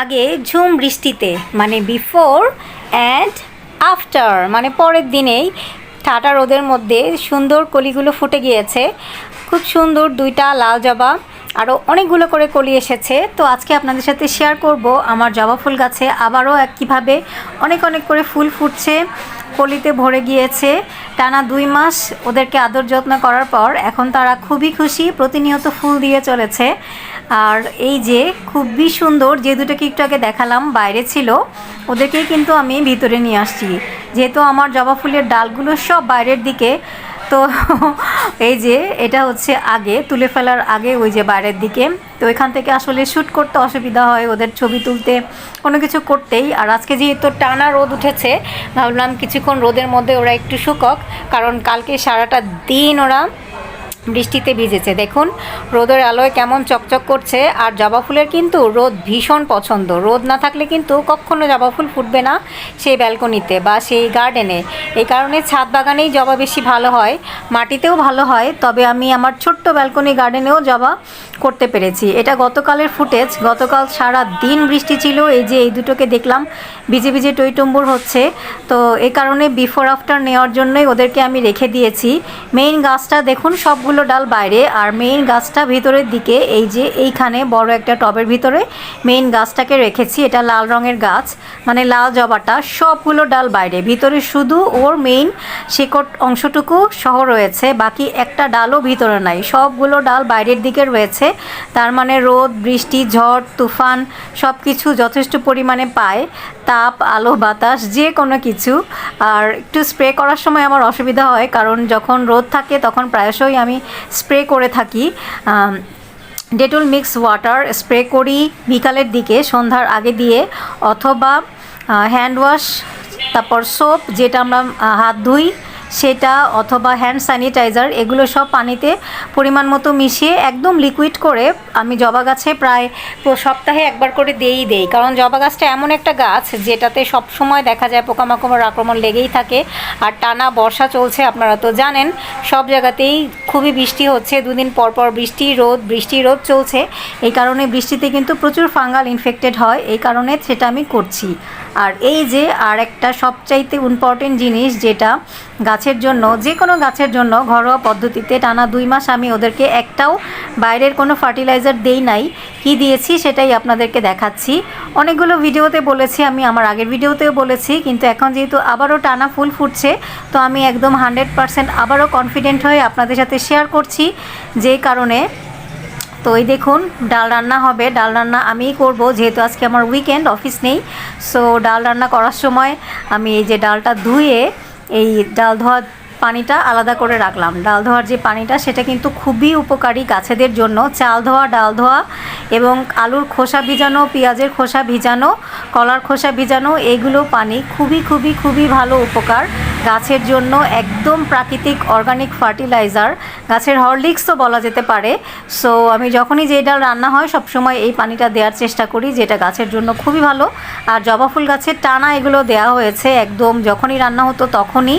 আগে ঝুম বৃষ্টিতে মানে বিফোর অ্যান্ড আফটার মানে পরের দিনেই ঠাটা রোদের মধ্যে সুন্দর কলিগুলো ফুটে গিয়েছে। খুব সুন্দর দুইটা লাল জবা আরও অনেকগুলো করে কলি এসেছে। তো আজকে আপনাদের সাথে শেয়ার করব আমার জবা ফুল গাছে। আবারও এক কীভাবে অনেক অনেক করে ফুল ফুটছে, কলিতে ভরে গিয়েছে। টানা দুই মাস ওদেরকে আদর যত্ন করার পর এখন তারা খুবই খুশি, প্রতিনিয়ত ফুল দিয়ে চলেছে। আর এই যে খুবই সুন্দর, যে দুটোকে একটু আগে দেখালাম, বাইরে ছিল, ওদেরকেই কিন্তু আমি ভিতরে নিয়ে আসছি। যেহেতু আমার জবা ফুলের ডালগুলো সব বাইরের দিকে, তো এই যে এটা হচ্ছে আগে, তুলে ফেলার আগে, ওই যে বাইরের দিকে। তো এখান থেকে আসলে শ্যুট করতে অসুবিধা হয়, ওদের ছবি তুলতে, কোনো কিছু করতেই। আর আজকে যেহেতু টানা রোদ উঠেছে, ভাবলাম কিছুক্ষণ রোদের মধ্যে ওরা একটু শুকক, কারণ কালকে সারাটা দিন ওরা বৃষ্টিতে ভিজেছে। দেখুন, রোদের আলোয় কেমন চকচক করছে। আর জবা ফুলের কিন্তু রোদ ভীষণ পছন্দ। রোদ না থাকলে কিন্তু কখনো জবা ফুল ফুটবে না সেই ব্যালকনিতে বা সেই গার্ডেনে। এই কারণে ছাদ বাগানেই জবা বেশি ভালো হয়। মাটিতেও ভালো হয়। তবে আমি আমার ছোট্ট ব্যালকনি গার্ডেনেও জবা করতে পেরেছি। এটা গতকালের ফুটেজ। গতকাল সারা দিন বৃষ্টি ছিল। এই যে এই দুটোকে দেখলাম, ভিজে ভিজে টইটুম্বুর হচ্ছে। তো এই কারণে বিফোর আফটার নেওয়ার জন্যই ওদেরকে আমি রেখে দিয়েছি। মেইন গাছটা দেখুন, সবগুলো ডাল বাইরে, আর মেইন গাছটা ভিতরের দিকে, এই যে এইখানে বড় একটা টবের ভিতরে মেইন গাছটাকে রেখেছি, এটা লাল রঙের গাছ মানে লাল জবাটা, সবগুলো ডাল বাইরে, ভিতরে শুধু ওর মেইন শিকড় অংশটুকু সহ রয়েছে, বাকি একটা ডালও ভিতরে নাই, সবগুলো ডাল বাইরের দিকে রয়েছে, তার মানে রোদ, বৃষ্টি, ঝড়, তুফান সব কিছু যথেষ্ট পরিমাণে পায়, তাপ, আলো, বাতাস, যে কোনো কিছু, আর একটু স্প্রে করার সময় আমার অসুবিধা হয়, কারণ যখন রোদ থাকে তখন প্রায়শই আমি স্প্রে করে থাকি। ডেটল মিক্স ওয়াটার স্প্রে করি বিকালের দিকে, সন্ধ্যার আগে দিয়ে, অথবা হ্যান্ড ওয়াশ তারপর সোপ যেটা আমরা হাত ধুই, সেটা অথবা হ্যান্ড স্যানিটাইজার এগুলো সব পানিতে পরিমাণ মতো মিশিয়ে একদম লিকুইড করে আমি জবা গাছে প্রায় প্র- সপ্তাহে একবার করে দিয়েই দেই। কারণ জবা গাছটা এমন একটা গাছ যেটাতে সব সময় দেখা যায় পোকামাকড়ের আক্রমণ লেগেই থাকে। আর টানা বর্ষা চলছে আপনারা তো জানেন, সব জায়গাতেই খুবই বৃষ্টি হচ্ছে। দুদিন পর পর বৃষ্টি, রোদ বৃষ্টি, রোদ চলছে। এই কারণে বৃষ্টিতে কিন্তু প্রচুর ফাঙ্গাল ইনফেক্টেড হয়। এই কারণে সেটা আমি করছি। আর এই যে আর একটা সবচাইতে ইম্পর্টেন্ট জিনিস যেটা গাছের জন্য যে কোনো গাছের জন্য ঘরোয়া পদ্ধতিতে টানা দুই মাস আমি ওদেরকে একটাও বাইরের কোনো ফার্টিলাইজার দেই নাই। কি দিয়েছি সেটাই আপনাদেরকে দেখাচ্ছি। অনেকগুলো ভিডিওতে বলেছি আমি, আমার আগের ভিডিওতেও বলেছি, কিন্তু এখন যেহেতু আবারও টানা ফুল ফুটছে, তো আমি একদম হান্ড্রেড পারসেন্ট আবারও কনফিডেন্ট হয়ে আপনাদের সাথে শেয়ার করছি যে কারণে। তো এই দেখুন, ডাল রান্না হবে। ডাল রান্না আমিই করব, যেহেতু আজকে আমার উইকেন্ড অফিস নেই। সো ডাল রান্না করার সময় আমি এই যে ডালটা ধুয়ে, এই ডাল ধোয়া পানিটা আলাদা করে রাখলাম। ডাল ধোয়ার যে পানিটা, সেটা কিন্তু খুবই উপকারী গাছেদের জন্য। চাল ধোয়া, ডাল ধোয়া এবং আলুর খোসা ভিজানো, পেঁয়াজের খোসা ভিজানো, কলার খোসা ভিজানো, এগুলো পানি খুবই খুবই খুবই ভালো উপকার। গাছের জন্য একদম প্রাকৃতিক অর্গানিক ফার্টিলাইজার গাছের হরলিক্সও বলা যেতে পারে। সো আমি যখনই যে ডাল রান্না হয়, সবসময় এই পানিটা দেওয়ার চেষ্টা করি, যেটা গাছের জন্য খুবই ভালো। আর জবা ফুল গাছের টানা এগুলো দেওয়া হয়েছে একদম যখনই রান্না হতো তখনই।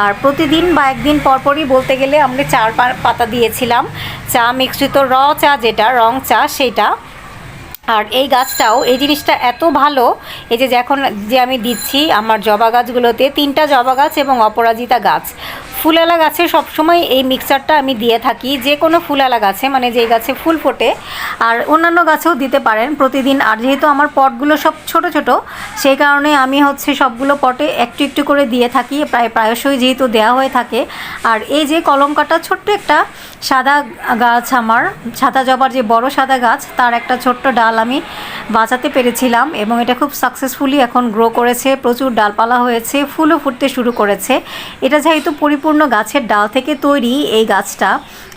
আর প্রতিদিন বা একদিন পরপরই বলতে গেলে আমরা চার পাতা দিয়েছিলাম। চা মিশ্রিত র চা যেটা, রং চা, সেটা। আর এই গাছটাও, এই জিনিসটা এত ভালো, এই যে এখন যে আমি দিচ্ছি আমার জবা গাছগুলোতে তিনটা জবা গাছ এবং অপরাজিতা গাছ। ফুলালা গাছে সবসময় এই মিক্সচারটা আমি দিয়ে থাকি, যে কোনো ফুলালা গাছে মানে যেই গাছে ফুল ফোটে, আর অন্যান্য গাছেও দিতে পারেন প্রতিদিন। আর যেহেতু আমার পটগুলো সব ছোট ছোট, সেই কারণে আমি হচ্ছে সবগুলো পটে একটু একটু করে দিয়ে থাকি, প্রায় প্রায়শই যেহেতু দেওয়া হয়ে থাকে। আর এই যে কলম কাটা ছোট্ট একটা সাদা গাছ আমার, সাদা জবার যে বড় সাদা গাছ, তার একটা ছোট্ট ডাল আমি বাঁচাতে পেরেছিলাম এবং এটা খুব সাকসেসফুলি এখন গ্রো করেছে, প্রচুর ডালপালা হয়েছে, ফুলও ফুটতে শুরু করেছে। এটা যেহেতু পরিপূর্ণ গাছের ডাল থেকে তৈরি এই গাছটা।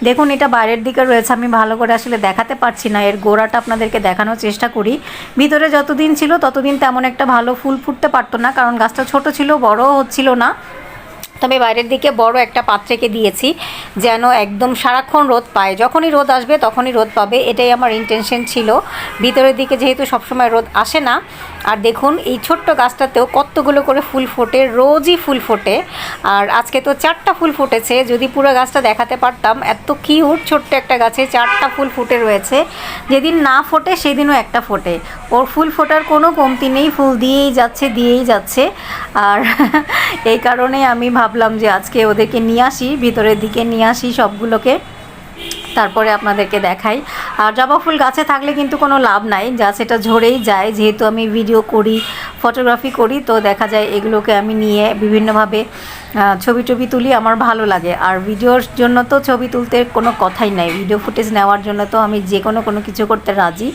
দেখুন, এটা বাইরের দিকে রয়েছে, আমি ভালো করে আসলে দেখাতে পারছি না। এর গোড়াটা আপনাদেরকে দেখানোর চেষ্টা করি। ভিতরে যতদিন ছিল ততদিন তেমন একটা ভালো ফুল ফুটতে পারতো না, কারণ গাছটা ছোট ছিল, বড়ও হচ্ছিল না। তবে বাইরের দিকে বড় একটা পাত্রেকে দিয়েছি, যেন একদম সারাক্ষণ রোদ পায়। যখনই রোদ আসবে তখনই রোদ পাবে, এটাই আমার ইন্টেনশন ছিল। ভিতরের দিকে যেহেতু সবসময় রোদ আসে না আর দেখুন, এই ছোট্ট গাছটাতেও কতগুলো করে ফুল ফোটে, রোজই ফুল ফোটে। আর আজকে তো চারটা ফুল ফুটেছে, যদি পুরো গাছটা দেখাতে পারতাম, এত কিউট ছোট্ট একটা গাছে চারটা ফুল ফুটে রয়েছে। যেদিন না ফোটে, সেদিনও একটা ফোটে। ওর ফুল ফোটার কোনো কমতি নেই, ফুল দিয়েই যাচ্ছে দিয়েই যাচ্ছে। আর এই কারণে আমি ভাবলাম যে আজকে ওদেরকে নিয়ে আসি, ভিতরের দিকে নিয়ে আসি সবগুলোকে। তারপরে আপনাদেরকে দেখাই। আর জবা ফুল গাছে থাকলে কিন্তু কোনো লাভ নাই যা সেটা ঝরেই যায়। যেহেতু আমি ভিডিও করি ফটোগ্রাফি করি, তো দেখা যায় এগুলোকে আমি নিয়ে বিভিন্নভাবে ছবি টবি তুলি আমার ভালো লাগে। আর ভিডিওর জন্য তো ছবি তুলতে কোনো কথাই নাই। ভিডিও ফুটেজ নেওয়ার জন্য তো আমি যে কোনো কোনো কিছু করতে রাজি।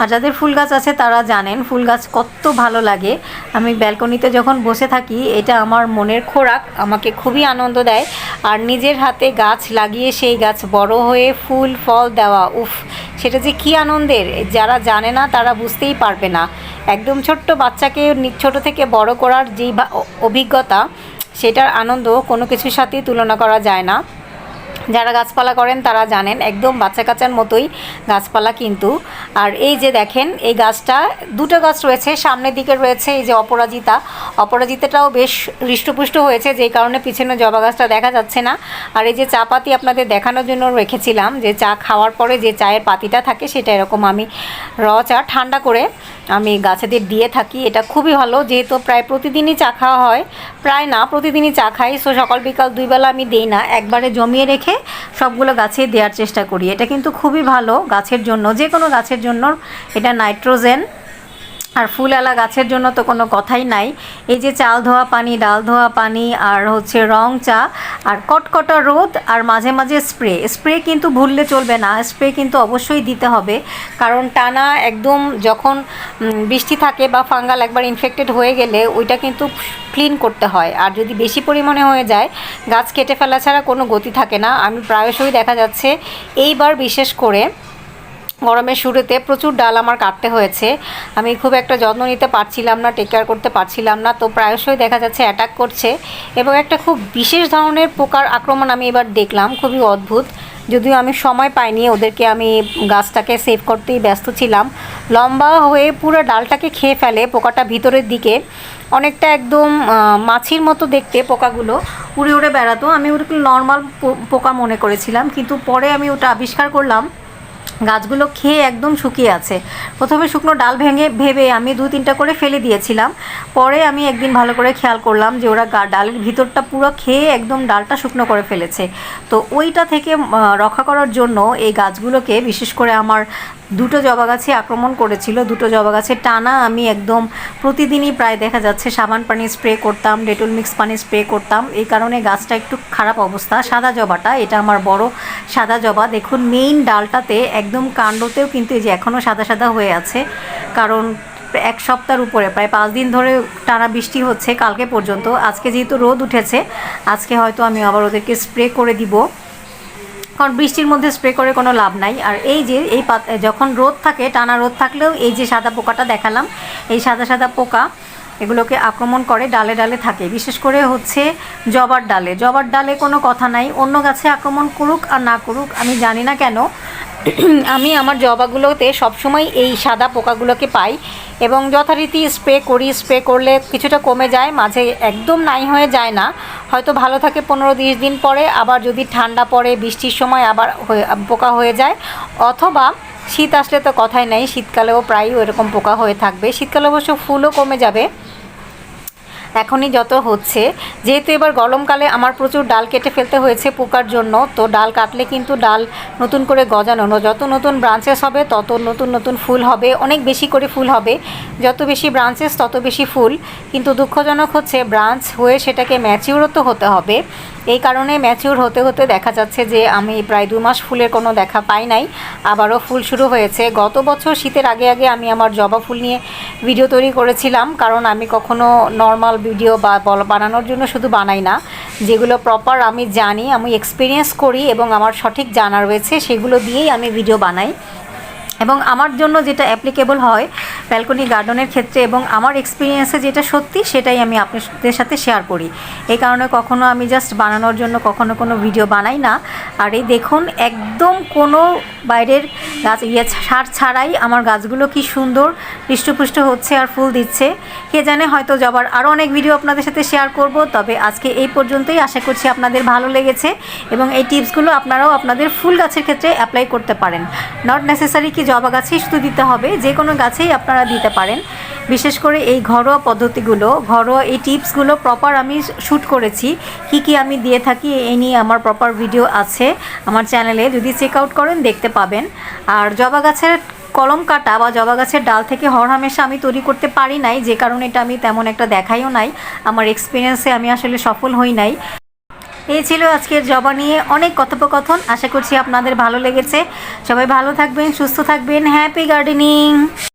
আর যাদের ফুল গাছ আছে তারা জানেন, ফুল গাছ কত ভালো লাগে। আমি ব্যালকনিতে যখন বসে থাকি, এটা আমার মনের খোরাক, আমাকে খুবই আনন্দ দেয়। আর নিজের হাতে গাছ লাগিয়ে সেই গাছ বড় হয়ে ফুল, ফল দেওয়া, উফ, সেটা যে কী আনন্দের। যারা জানে না তারা বুঝতেই পারবে না। একদম ছোট্ট বাচ্চাকে ছোট থেকে বড় করার যেই অভিজ্ঞতা সেটার আনন্দ কোনো কিছুর সাথেই তুলনা করা যায় না। যারা গাছপালা করেন তারা জানেন, একদম বাচ্চা কাচ্চার মতোই গাছপালা কিন্তু। আর এই যে দেখেন, এই গাছটা, দুটো গাছ রয়েছে, সামনের দিকে রয়েছে এই যে অপরাজিতা। অপরাজিতাটাও বেশ হৃষ্টপুষ্ট হয়েছে, যেই কারণে পিছনে জবা গাছটা দেখা যাচ্ছে না। আর এই যে চা পাতি আপনাদের দেখানোর জন্য রেখেছিলাম, যে চা খাওয়ার পরে যে চায়ের পাতিটা থাকে, সেটা এরকম আমি র চা ঠান্ডা করে আমি গাছেদের দিয়ে থাকি, এটা খুবই ভালো। যেহেতু প্রায় প্রতিদিনই চা খাওয়া হয়, প্রায় না, প্রতিদিনই চা খাই সো সকাল বিকাল দুইবেলা আমি দিই না। একবারে জমিয়ে রেখে সবগুলো গাছে দেওয়ার চেষ্টা করি। এটা কিন্তু খুবই ভালো গাছের জন্য যে কোনো গাছের জন্য। এটা নাইট্রোজেন আর ফুলওয়ালা গাছের জন্য তো কোনো কথাই নাই। এই যে চাল ধোয়া পানি, ডাল ধোয়া পানি, আর হচ্ছে রং চা, আর কটকটা রোদ, আর মাঝে মাঝে স্প্রে। স্প্রে কিন্তু ভুললে চলবে না, স্প্রে কিন্তু অবশ্যই দিতে হবে। কারণ টানা একদম যখন বৃষ্টি থাকে বা ফাঙ্গাল একবার ইনফেক্টেড হয়ে গেলে ওইটা কিন্তু ক্লিন করতে হয়। আর যদি বেশি পরিমাণে হয়ে যায়, গাছ কেটে ফেলা ছাড়া কোনো গতি থাকে না। আমি প্রায়শই দেখা যাচ্ছে, এইবার বিশেষ করে গরমের শুরুতে প্রচুর ডাল আমার কাটতে হয়েছে। আমি খুব একটা যত্ন নিতে পারছিলাম না টেক কেয়ার করতে পারছিলাম না, তো প্রায়শই দেখা যাচ্ছে অ্যাটাক করছে এবং একটা খুব বিশেষ ধরনের পোকার আক্রমণ আমি এবার দেখলাম, খুবই অদ্ভুত। যদিও আমি সময় পাইনি ওদেরকে আমি গাছটাকে সেভ করতেই ব্যস্ত ছিলাম। লম্বা হয়ে পুরো ডালটাকে খেয়ে ফেলে পোকাটা ভিতরের দিকে। অনেকটা একদম মাছির মতো দেখতে পোকাগুলো। উড়ে উড়ে বেড়াতো। আমি ওটাকে নর্মাল পোকা মনে করেছিলাম, কিন্তু পরে আমি ওটা আবিষ্কার করলাম। গাছগুলো খেয়ে একদম শুকিয়ে আছে। প্রথমে শুকনো ডাল ভেঙে, ভেবে আমি দু তিনটা করে ফেলে দিয়েছিলাম। পরে আমি একদিন ভালো করে খেয়াল করলাম যে ওরা ডালের ভিতরটা পুরো খেয়ে একদম ডালটা শুকনো করে ফেলেছে। তো ওইটা থেকে রক্ষা করার জন্য এই গাছগুলোকে বিশেষ করে আমার দুটো জবা গাছে আক্রমণ করেছিল। দুটো জবা গাছে টানা আমি একদম প্রতিদিনই প্রায় দেখা যাচ্ছে সাবান পানি স্প্রে করতাম, ডেটল মিক্স পানি স্প্রে করতাম। এই কারণে গাছটা একটু খারাপ অবস্থা। সাদা জবাটা, এটা আমার বড় সাদা জবা। দেখুন মেইন ডালটাতে একদম কাণ্ডতেও কিন্তু এই যে এখনও সাদা সাদা হয়ে আছে। কারণ এক সপ্তাহের উপরে, প্রায় পাঁচ দিন ধরে টানা বৃষ্টি হচ্ছে কালকে পর্যন্ত। আজকে যেহেতু রোদ উঠেছে, আজকে হয়তো আমি আবার ওদেরকে স্প্রে করে দিব। কারণ বৃষ্টির মধ্যে স্প্রে করে কোনো লাভ নাই। আর এই যে, এই যখন রোদ থাকে, টানা রোদ থাকলেও এই যে সাদা পোকাটা দেখালাম, এই সাদা সাদা পোকা এগুলোকে আক্রমণ করে ডালে ডালে থাকে। বিশেষ করে হচ্ছে জবার ডালে। জবার ডালে কোনো কথা নাই। অন্য গাছে আক্রমণ করুক আর না করুক, আমি জানি না কেন। আমি আমার জবাগুলোতে সবসময় এই সাদা পোকাগুলোকে পাই এবং যথারীতি স্প্রে করি। স্প্রে করলে কিছুটা কমে যায়, মাঝে একদম নাই হয়ে যায় না। হয়তো ভালো থাকে পনেরো বিশ দিন পরে, আবার যদি ঠান্ডা পড়ে, বৃষ্টির সময় আবার পোকা হয়ে যায়। অথবা শীত আসলে তো কথাই নেই, শীতকালেও প্রায়ই ওইরকম পোকা হয়ে থাকবে। শীতকালে অবশ্য ফুলও কমে যাবে। এখনই যত হচ্ছে। যেহেতু এবার গরমকালে আমার প্রচুর ডাল কেটে ফেলতে হয়েছে পোকার জন্য, তো ডাল কাটলে কিন্তু ডাল নতুন করে গজানো যত নতুন ব্রাঞ্চেস হবে, তত নতুন নতুন ফুল হবে, অনেক বেশি করে ফুল হবে। যত বেশি ব্রাঞ্চেস তত বেশি ফুল। কিন্তু দুঃখজনক হচ্ছে ব্রাঞ্চ হয়ে সেটাকে ম্যাচিউরও তো হতে হবে। এই কারণে ম্যাচিউর হতে হতে দেখা যাচ্ছে যে আমি প্রায় দু মাস ফুলের কোনো দেখা পাই নাই। আবারও ফুল শুরু হয়েছে। গত বছর শীতের আগে আগে আমি আমার জবা ফুল নিয়ে ভিডিও তৈরি করেছিলাম। কারণ আমি কখনো নর্মাল ভিডিও বা বানানোর জন্য শুধু বানাই না। যেগুলো প্রপার আমি জানি, আমি এক্সপিরিয়েন্স করি এবং আমার সঠিক জানা রয়েছে, সেগুলো দিয়েই আমি ভিডিও বানাই। এবং আমার জন্য যেটা অ্যাপ্লিকেবল হয় ব্যালকনি গার্ডেনের ক্ষেত্রে এবং আমার এক্সপিরিয়েন্সে যেটা সত্যি সেটাই আমি আপনাদের সাথে শেয়ার করি। এই কারণে কখনো আমি জাস্ট বানানোর জন্য কখনো কোনো ভিডিও বানাই না। আর এই দেখুন, একদম কোনো বাইরের গাছ ইয়ে সার ছাড়াই আমার গাছগুলো কি সুন্দর হৃষ্টপুষ্ট হচ্ছে আর ফুল দিচ্ছে। কে জানে হয়তো জবার আরও অনেক ভিডিও আপনাদের সাথে শেয়ার করব, তবে আজকে এই পর্যন্তই। আশা করছি আপনাদের ভালো লেগেছে এবং এই টিপসগুলো আপনারাও আপনাদের ফুল গাছের ক্ষেত্রে অ্যাপ্লাই করতে পারেন। নট নেসেসারি কি জবা গাছেই শুধু দিতে হবে, যে কোনো গাছেই আপনারা দিতে পারেন। বিশেষ করে এই ঘরোয়া পদ্ধতিগুলো, ঘরোয়া এই টিপসগুলো প্রপার আমি শ্যুট করেছি। কি কি আমি দিয়ে থাকি এই নিয়ে আমার প্রপার ভিডিও আছে আমার চ্যানেলে যদি চেক আউট করেন দেখতে পাবেন। আর জবা গাছের কলম কাটা বা জবা গাছের ডাল থেকে হরহামেশা আমি তৈরি করতে পারি নাই, যে কারণে এটা আমি তেমন একটা দেখাইও নাই। আমার এক্সপিরিয়েন্সে আমি আসলে সফল হই নাই। এই ছিল আজকের জবা নিয়ে অনেক কথোপকথন। আশা করছি আপনাদের ভালো লেগেছে। সবাই ভালো থাকবেন, সুস্থ থাকবেন। Happy gardening